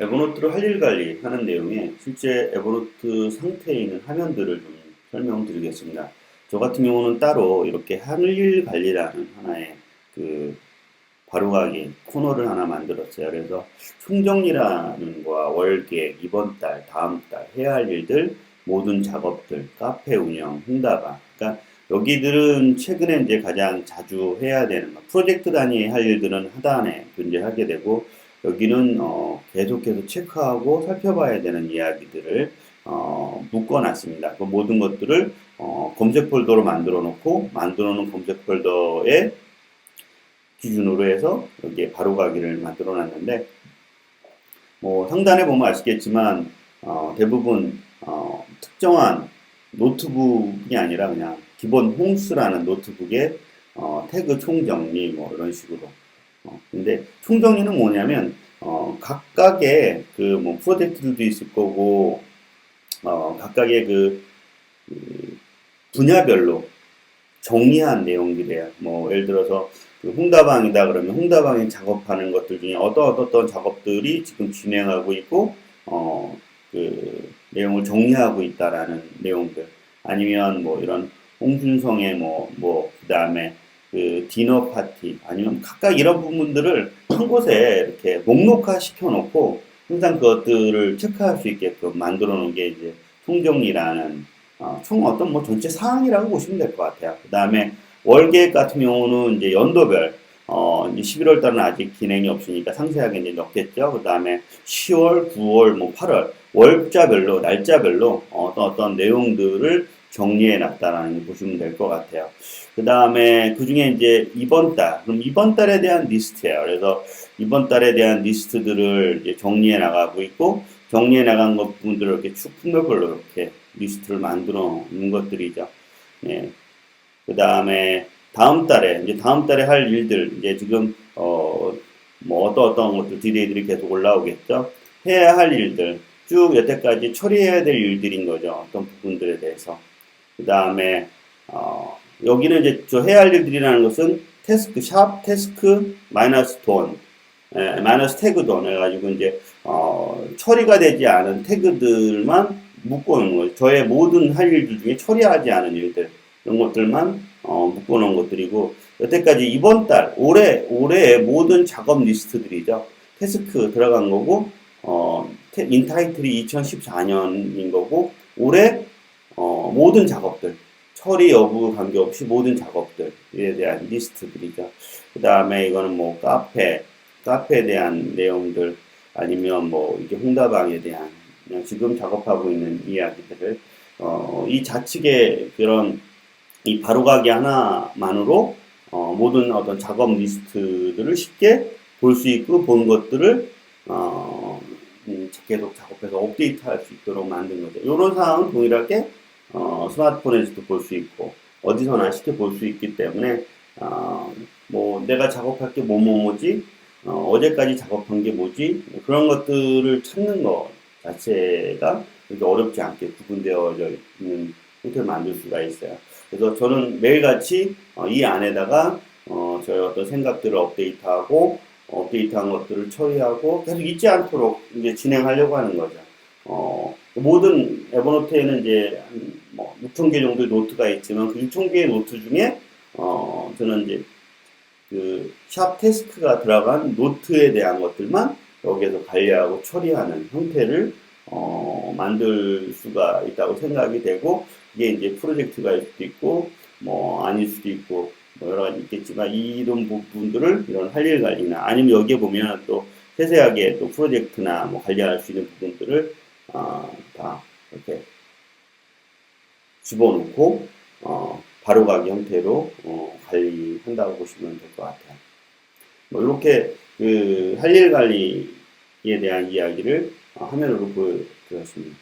에버노트로 할일 관리 하는 내용에 실제 에버노트 상태에 있는 화면들을 좀 설명드리겠습니다. 저 같은 경우는 따로 이렇게 할일 관리라는 하나의 그 바로가기 코너를 하나 만들었어요. 그래서 총정리라는 거와 월계획, 이번 달, 다음 달 해야 할 일들, 모든 작업들, 카페 운영, 홍다방. 그러니까 여기들은 최근에 이제 가장 자주 해야 되는 거, 프로젝트 단위의 할 일들은 하단에 존재하게 되고 여기는 어, 계속해서 체크하고 살펴봐야 되는 이야기들을 어, 묶어놨습니다. 그 모든 것들을 어, 검색 폴더로 만들어 놓고 만들어 놓은 검색 폴더에 기준으로 해서 여기에 바로 가기를 만들어 놨는데 뭐 상단에 보면 아시겠지만 어, 대부분 어, 특정한 노트북이 아니라 그냥 기본 홍스라는 노트북에 어, 태그 총정리 뭐 이런 식으로 어, 근데 총정리는 뭐냐면 어, 각각의 그 뭐 프로젝트들도 있을 거고 어, 각각의 그, 그 분야별로 정리한 내용들이에요. 뭐 예를 들어서 그 홍다방이다 그러면 홍다방에 작업하는 것들 중에 어떤 어떤 작업들이 지금 진행하고 있고 어 그 내용을 정리하고 있다라는 내용들 아니면 뭐 이런 홍준성의 뭐뭐 그다음에 그 디너 파티 아니면 각각 이런 부분들을 한 곳에 이렇게 목록화 시켜 놓고 항상 그것들을 체크할 수 있게끔 만들어 놓은 게 이제 총정리라는 어, 총 어떤 뭐 전체 사항이라고 보시면 될 것 같아요. 그 다음에 월계획 같은 경우는 이제 연도별, 어, 이제 11월 달은 아직 진행이 없으니까 상세하게 이제 넣겠죠. 그 다음에 10월, 9월, 뭐 8월, 월자별로, 날짜별로 어떤 어떤 내용들을 정리해 놨다라는 보시면 될 것 같아요. 그 다음에 그 중에 이제 이번 달, 그럼 이번 달에 대한 리스트예요. 그래서 이번 달에 대한 리스트들을 정리해 나가고 있고, 정리해 나간 것 부분들을 이렇게 쭉 품목별로 이렇게 리스트를 만들어 놓은 것들이죠. 예. 그 다음에 다음 달에 이제 다음 달에 할 일들 이제 지금 어 뭐 어떤 어떤 것들 디데이들이 계속 올라오겠죠. 해야 할 일들 쭉 여태까지 처리해야 될 일들인 거죠. 어떤 부분들에 대해서. 그 다음에 어 여기는 이제 저 해야 할 일들이라는 것은 태스크 샵 태스크 마이너스 돈 예, 마이너스 태그 돈 해가지고 이제 어 처리가 되지 않은 태그들만 묶어놓은 거예요. 저의 모든 할 일들 중에 처리하지 않은 일들 이런 것들만 어, 묶어놓은 것들이고 여태까지 이번 달 올해 올해의 모든 작업 리스트들이죠. 태스크 들어간 거고 어, 테, 인타이틀이 2014년인 거고 올해 어, 모든 작업들 처리 여부 관계없이 모든 작업들에 대한 리스트들이죠. 그 다음에 이거는 뭐 카페 카페에 대한 내용들 아니면 뭐 이게 홍다방에 대한 지금 작업하고 있는 이야기들을 어, 이 좌측의 그런 이 바로가기 하나만으로 어, 모든 어떤 작업 리스트들을 쉽게 볼 수 있고 본 것들을 어, 음, 계속 작업해서 업데이트할 수 있도록 만든 거죠. 이런 사항은 동일하게 어, 스마트폰에서도 볼 수 있고 어디서나 쉽게 볼 수 있기 때문에 어, 뭐 내가 작업할 게 뭐뭐뭐지 어, 제까지 작업한 게 뭐지 그런 것들을 찾는 것 자체가 그렇게 어렵지 않게 구분되어져 있는 형태를 만들 수가 있어요. 그래서 저는 매일같이 어, 이 안에다가 어, 저의 어떤 생각들을 업데이트하고 업데이트한 것들을 처리하고 계속 잊지 않도록 이제 진행하려고 하는 거죠. 어, 모든 에버노트에는 이제 뭐 6천 개 정도의 노트가 있지만 그 6천 개의 노트 중에 어, 저는 이제 그 샵 테스크가 들어간 노트에 대한 것들만 여기에서 관리하고 처리하는 형태를 어, 만들 수가 있다고 생각이 되고 이게 이제 프로젝트가 일 수도 있고 뭐 아닐 수도 있고 뭐 여러 가지 있겠지만 이런 부분들을 이런 할 일 관리나 아니면 여기에 보면 또 세세하게 또 프로젝트나 뭐 관리할 수 있는 부분들을 어, 다 이렇게 집어넣고 어, 바로가기 형태로 어, 관리한다고 보시면 될 것 같아요. 뭐 이렇게 그 할일 관리에 대한 이야기를 어, 화면으로 보여드렸습니다.